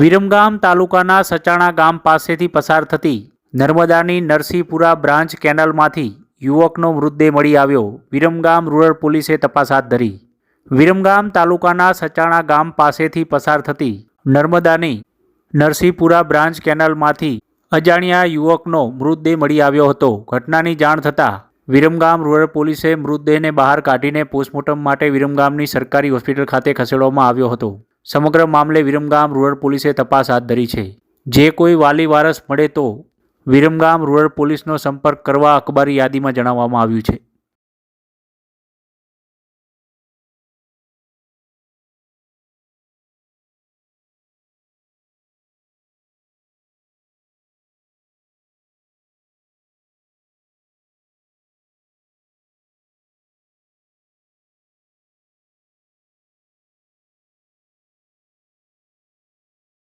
વિરમગામ તાલુકાના સચાણા ગામ પાસેથી પસાર થતી નર્મદાની નરસિંહપુરા બ્રાન્ચ કેનાલમાંથી યુવકનો મૃતદેહ મળી આવ્યો. વિરમગામ રૂરલ પોલીસે તપાસ હાથ ધરી. વિરમગામ તાલુકાના સચાણા ગામ પાસેથી પસાર થતી નર્મદાની નરસિંહપુરા બ્રાન્ચ કેનાલમાંથી અજાણ્યા યુવકનો મૃતદેહ મળી આવ્યો હતો. ઘટનાની જાણ થતાં વિરમગામ રૂરલ પોલીસે મૃતદેહને બહાર કાઢીને પોસ્ટમોર્ટમ માટે વિરમગામની સરકારી હોસ્પિટલ ખાતે ખસેડવામાં આવ્યો હતો. સમગ્ર મામલે વિરમગામ રૂરલ પોલીસે તપાસ હાથ ધરી છે. જે કોઈ વાલી વારસ મળે તો વિરમગામ રૂરલ પોલીસનો સંપર્ક કરવા અખબારી યાદીમાં જણાવવામાં આવ્યું છે.